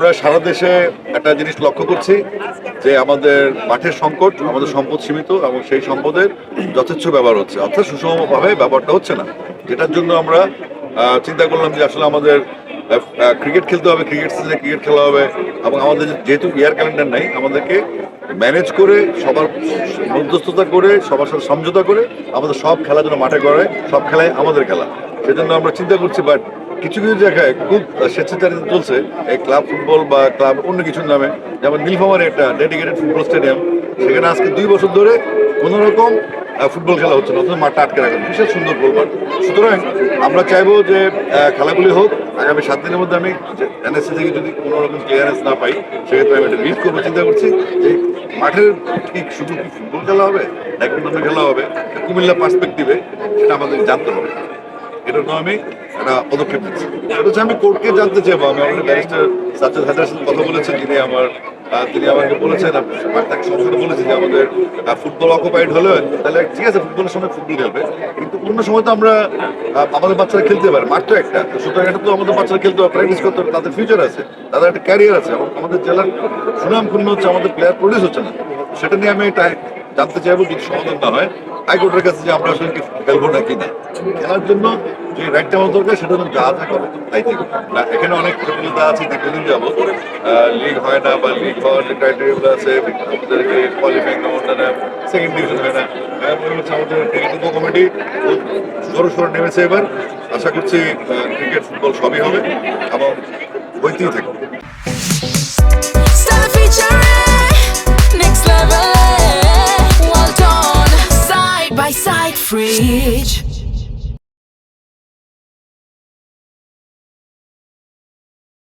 আমরা সারা দেশে একটা জিনিস লক্ষ্য করছি, যে আমাদের মাঠের সংকট, আমাদের সম্পদ সীমিত এবং সেই সম্পদের যথেচ্ছ ব্যবহার হচ্ছে। অর্থাৎ সুষমভাবে ব্যবহারটা হচ্ছে না। যেটার জন্য আমরা চিন্তা করলাম যে আসলে আমাদের ক্রিকেট খেলতে হবে ক্রিকেট সিজনে ক্রিকেট খেলা হবে এবং আমাদের যেহেতু ইয়ার ক্যালেন্ডার নাই, আমাদেরকে ম্যানেজ করে, সবার মধ্যস্থতা করে, সবার সাথে সমঝোতা করে, আমাদের সব খেলা যেন মাঠে করে সব খেলায় আমাদের খেলা। সেজন্য আমরা চিন্তা করছি বাট কিছু কিছু জায়গায় খুব স্বেচ্ছাচারিতা চলছে, এই ক্লাব ফুটবল বা ক্লাব অন্য কিছুর নামে। যেমন নীলফামারে একটা ডেডিকেটেড ফুটবল স্টেডিয়াম সেখানে আজকে দুই বছর ধরে কোনো রকম ফুটবল খেলা হচ্ছে না, অথচ মাঠটা আটকে রাখা বিশেষ সুন্দর গোল মাঠ। সুতরাং আমরা চাইব যে খেলাগুলি হোক, আগামী সাত দিনের মধ্যে আমি এনএসসি থেকে যদি কোনো রকম ক্লিয়ারেন্স না পাই, সেক্ষেত্রে আমি একটা লিড করব। চিন্তা করছি যে মাঠের ঠিক শুধু ফুটবল খেলা হবে নাকি খেলা হবে কুমিল্লা পার্সপেক্টিভে সেটা আমাদের জানতে হবে। এটার জন্য আমি একটা পদক্ষেপ নিচ্ছি। হচ্ছে আমি কোর্টকে জানতে চাইব, আমি আমাদের ব্যারিস্টার সাজ্জাদ হায়দার সাথে কথা বলেছেন, যিনি আমার তিনি আমাকে বলেছেন তাকে সংসদে যে আমাদের ফুটবল অকুপাইড হলে তাহলে ঠিক আছে, ফুটবলের সময় ফুটবল খেলবে, কিন্তু অন্য সময় তো আমরা আমাদের বাচ্চারা খেলতে পারে, মাঠ তো একটা সুতরাং এটা তো আমাদের বাচ্চারা খেলতে হবে প্র্যাকটিস করতে হবে তাদের ফিউচার আছে, তাদের একটা ক্যারিয়ার আছে আমাদের জেলার সুনাম ক্ষুণ্ণ হচ্ছে, আমাদের প্লেয়ার প্রডিউস হচ্ছে না। সেটা নিয়ে আমি এটা জানতে চাইব যদি সমাধান না হয়। হাইকোর্টের কাছে যে আমরা আসলে খেলব নাকি না খেলার জন্য যে রাইটটা আমার দরকার সেটা যা যা করে তাই থেকে না, এখানে অনেক প্রতিযোগিতা আছে দীর্ঘদিন যাব লিগ হয় না বা লিগ হওয়ার যে ক্রাইটেরিয়াগুলো আছে আমাদেরকে কোয়ালিফাইং নাম্বারটা না সেকেন্ড ডিভিশন হয় না। আমার আমাদের টেকনিক্যাল কমিটি নেমেছে এবার। আশা করছি ক্রিকেট ফুটবল সবই হবে এবং হইতেই থাকবে। like fridge.